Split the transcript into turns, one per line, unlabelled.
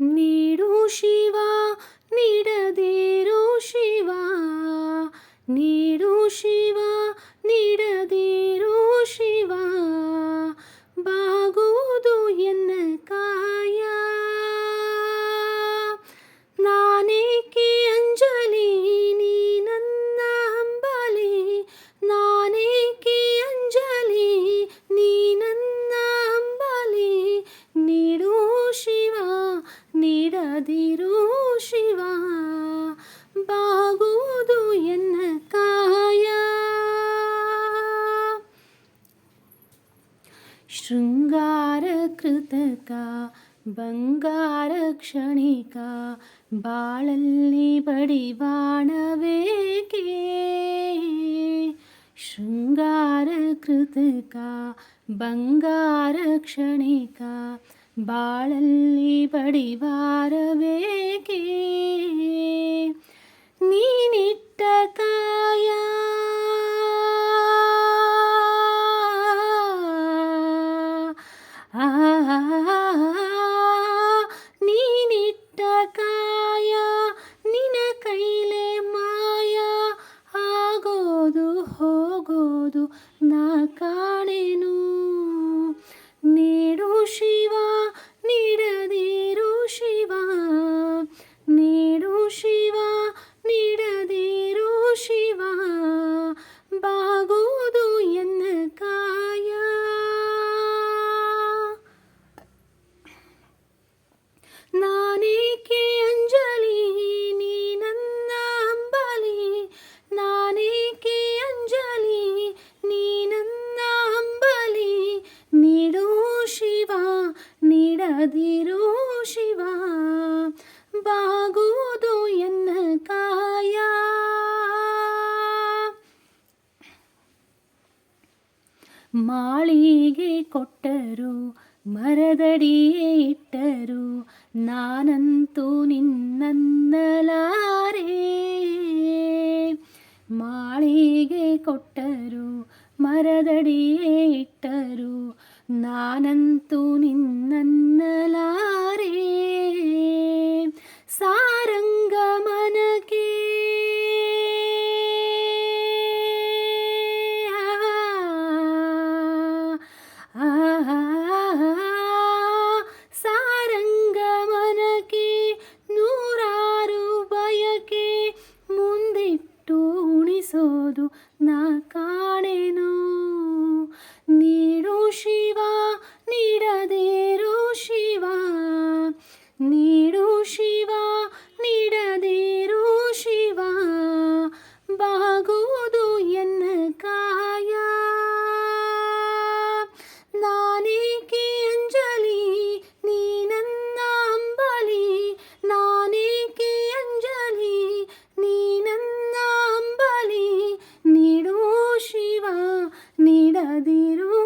ನೀಡು ಶಿವ ನೀಡದೇರು ಶಿವ. ನೀಡು ಶಿವ ನೀಡದೇರು ಶಿವ. ಬಾಗುವುದು ಎನ್ನ ಕಾಯ ನೀಡದಿರು ಶಿವ ಬಾಗುವುದು ಎನ್ನ ಕಾಯ ಶೃಂಗಾರ ಕೃತಕ ಬಂಗಾರ ಕ್ಷಣಿಕ ಬಾಳಲ್ಲಿ ಬಡಿವಾಣವೇಕೆ ಶೃಂಗಾರ ಕೃತಕ ಬಂಗಾರ ಕ್ಷಣಿಕ ಬಾಳಲ್ಲಿ ಬಡಿವಾರಬೇಕೇ ನೀನಿಟ್ಟ ನೀಡದಿರು ಶಿವ, ಬಾಗುವುದು ಎನ್ನ ಕಾಯ? ಮಾಳಿಗೆ ಕೊಟ್ಟರು, ಮರದಡಿಯೇ ಇಟ್ಟರು, ನಾನಂತೂ ನಿನ್ನನ್ನಲಾರೆ. ಮಾಳಿಗೆ ಕೊಟ್ಟರು, ಮರದಡಿಯೇ ಇಟ್ಟರು ನಾನಂತೂ ನಿನ್ನನ್ನಲಾರೆ ಸಾರಂಗ ಮನಕೆ ಸಾರಂಗ ಮನಕೆ ನೂರಾರು ಬಯಕೆ ಮುಂದಿಟ್ಟು ಉಣಿಸೋದು അതിരോ